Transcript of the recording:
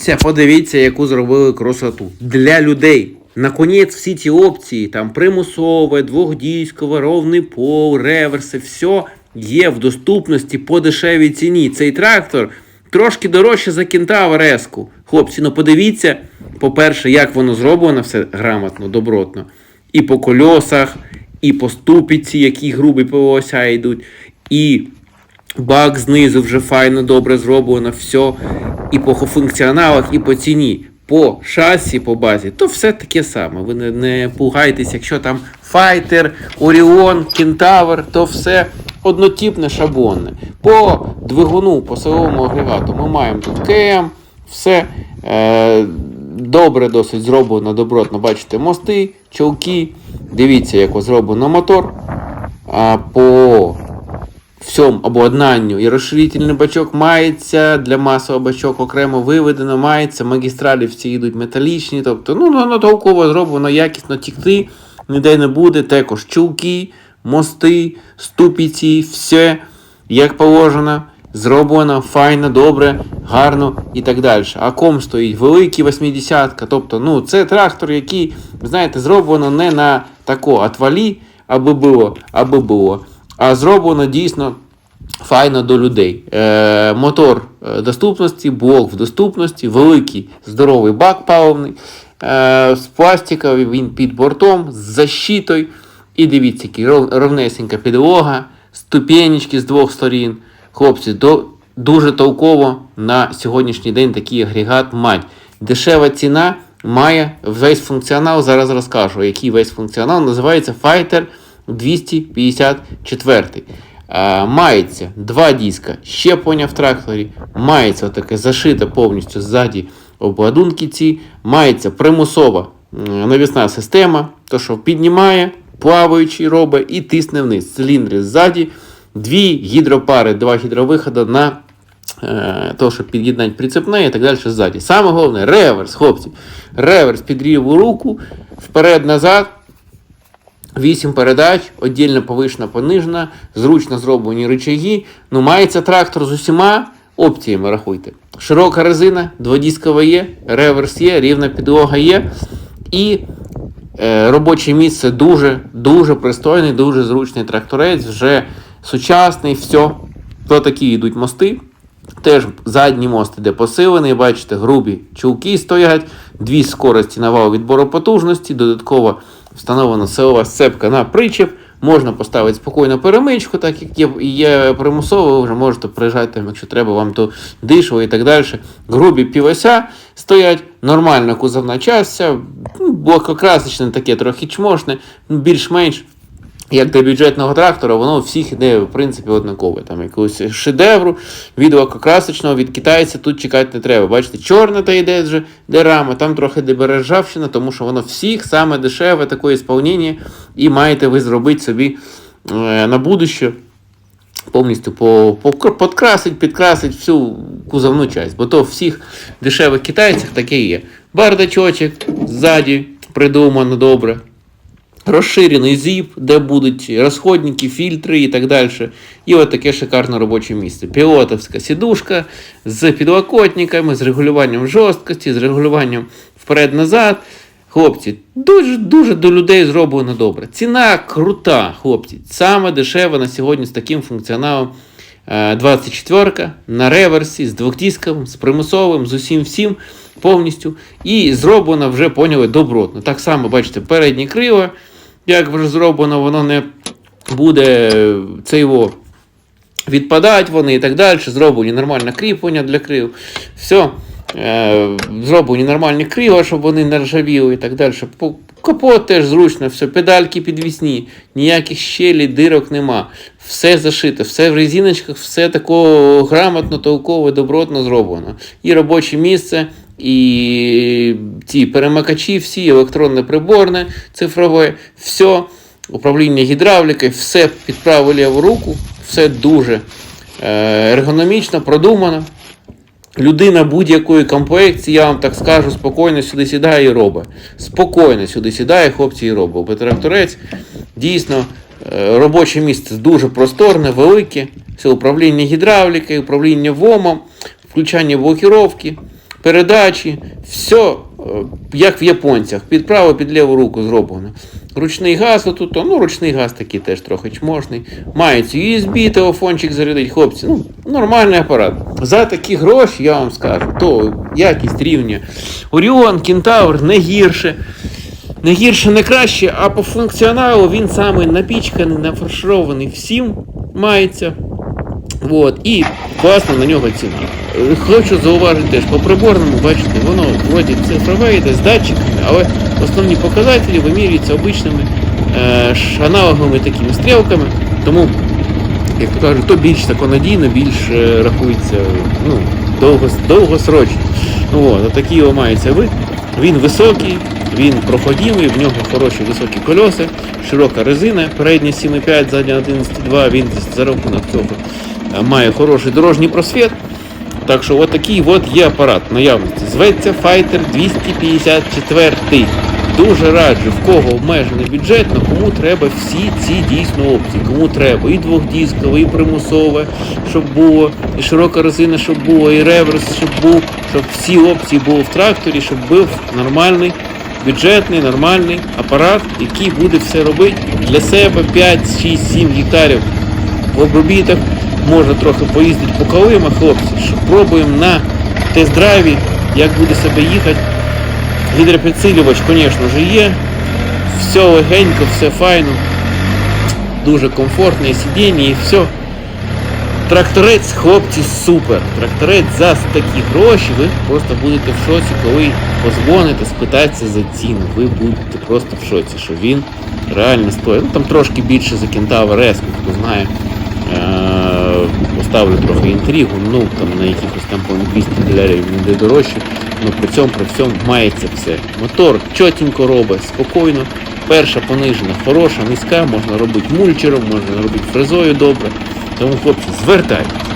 Подивіться, подивіться, яку зробили красоту. Для людей. Наконець всі ці опції, там примусове, двохдійськове, ровний пол, реверси, все є в доступності по дешевій ціні. Цей трактор трошки дорожче за Кентавр Еску. Хлопці, ну подивіться, по-перше, як воно зроблено, все грамотно, добротно. І по кольосах, і по ступіці, які грубі по йдуть, і бак знизу вже файно добре зроблено, все. І по функціоналах, і по ціні. По шасі, по базі, то все таке саме. Ви не, не пугайтесь, якщо там Файтер, Оріон, Кентавр, то все однотипне шаблонне. По двигуну, по силовому агрегату ми маємо тут КМ, все е, добре досить зроблено, добротно. Бачите, мости, чолки. Дивіться, як зроблено мотор. А по всьому обладнанню і розширительний бачок мається для масового бачок окремо виведено, мається, магістралі всі йдуть металічні, тобто ну, воно толково зроблено, якісно тікти, ніде не буде. Також чулки, мости, ступіці, все як положено. Зроблено файно, добре, гарно і так далі. А ком стоїть великий 80-ка. Тобто, ну, це трактор, який, знаєте, зроблено не на тако отвалі, аби було, аби було, а зроблено дійсно файно до людей. Е, мотор е, доступності, блок в доступності, великий здоровий бак паливний, е, з пластиковий, він під бортом, з защитою. І дивіться, який ровнесенька підлога, ступенечки з двох сторін. Хлопці, до, дуже толково на сьогоднішній день такий агрегат мать. Дешева ціна має весь функціонал. Зараз розкажу, який весь функціонал називається Fighter 254. Е, мається два диска щеплення в тракторі, мається таке зашите повністю ззаді обладунки ці, мається примусова навісна система, то що піднімає, плаваючий робить і тисне вниз. Циліндри ззаді, дві гідропари, два гідровиходи на е, то, щоб під'єднати прицепне і так далі ззаді. Саме головне реверс, хлопці. Реверс під ліву руку, вперед-назад. 8 передач, віддільно повишена, понижена, зручно зроблені рычаги. Ну, мається трактор з усіма опціями, рахуйте. Широка резина, дводіскова є, реверс є, рівна підлога є. І е, робоче місце дуже, дуже пристойний, дуже зручний тракторець, вже сучасний, все. То такі йдуть мости. Теж задній мост іде посилений, бачите, грубі чулки стоять, дві скорості на вал відбору потужності, додатково встановлена силова сцепка на причеп. Можна поставити спокійно перемичку, так як є, є примусово, ви вже можете приїжджати, там, якщо треба вам то дишово і так далі. Грубі півося стоять, нормальна кузовна частя, ну, блококрасочне таке трохи чмошне, більш-менш як для бюджетного трактора, воно у всіх іде, в принципі, однакове. Там якогось шедевру, відеокрасочного від китайця тут чекати не треба. Бачите, чорна та йде вже де рама, там трохи де бережавщина, тому що воно всіх саме дешеве таке ісполнення, і маєте ви зробити собі е, на будуще. Повністю по, по, подкрасить, підкрасить всю кузовну часть. Бо то в всіх дешевих китайцях таке є. Бардачочок ззаді придумано добре розширений зіп, де будуть розходники, фільтри і так далі. І от таке шикарне робоче місце. Пілотовська сідушка з підлокотниками, з регулюванням жорсткості, з регулюванням вперед-назад. Хлопці, дуже дуже до людей зроблено добре. Ціна крута, хлопці. Саме дешева на сьогодні з таким функціоналом. Е, 24 на реверсі з двохтісковим, з примусовим, з усім всім повністю. І зроблено вже поняли добротно. Так само, бачите, переднє крило, як вже зроблено, воно не буде це його відпадати вони і так далі. Зроблені нормальне кріплення для крил. Все. Зроблені нормальні крила, щоб вони не ржавіли і так далі. Капот теж зручно, все, педальки підвісні, ніяких щелі, дирок нема. Все зашито, все в резиночках, все тако грамотно, толково, добротно зроблено. І робоче місце, і ті перемикачі, всі, електронне приборне, цифрове, все, управління гідравлікою, все під праву ліву руку, все дуже е, ергономічно, продумано. Людина будь-якої комплекції, я вам так скажу, спокійно сюди сідає і робить. Спокійно сюди сідає, хлопці і робить. Бо тракторець дійсно е, робоче місце дуже просторне, велике. Все управління гідравлікою, управління ВОМом, включання блокіровки. Передачі, все як в японцях, під праву, під ліву руку зроблено. Ручний газ отут, ну ручний газ такий теж трохи чмошний. Мається USB, телефончик зарядить, хлопці. Ну, нормальний апарат. За такі гроші, я вам скажу, то якість рівня. Оріон, Кентавр не гірше. Не гірше, не краще, а по функціоналу він саме напічканий, нафарширований всім мається. От, і класно на нього ціна. Е, Хочу зауважити теж, по приборному, бачите, воно вроді цифрове йде з датчиками, але основні показателі вимірюються обичними е, аналоговими такими стрілками. Тому, як то кажуть, то більш тако надійно, більш е, рахується ну, довго, довгосрочно. От, отакий його мається вид. Він високий, він проходимий, в нього хороші високі кольоси, широка резина, передня 7,5, задня 11,2, він за рахунок цього має хороший дорожній просвіт. Так що от такий от є апарат наявності. Зветься Fighter 254. Дуже раджу, в кого обмежений бюджет, на кому треба всі ці дійсно опції. Кому треба і двохдіскове, і примусове, щоб було, і широка резина, щоб було, і реверс, щоб був, щоб всі опції були в тракторі, щоб був нормальний, бюджетний, нормальний апарат, який буде все робити для себе 5, 6, 7 гектарів в обробіток. Можна трохи поїздити по калимах, хлопці. що Пробуємо на тест-драйві, як буде себе їхати. Гідропідсилювач, звісно ж, є. Все легенько, все файно. Дуже комфортне сидіння і все. Тракторець, хлопці, супер. Тракторець за такі гроші. Ви просто будете в шоці, коли позвоните, спитаєте за ціну. Ви будете просто в шоці, що він реально стоїть. Ну там трошки більше за кентавр Реску, хто знає. Поставлю трохи інтригу, ну там на якихось там по 200 доларів йде дорожче, ну при цьому при всьому мається все. Мотор чотенько робить, спокійно. Перша понижена, хороша, низька, можна робити мульчером, можна робити фрезою добре. Тому, хлопці, звертайтесь.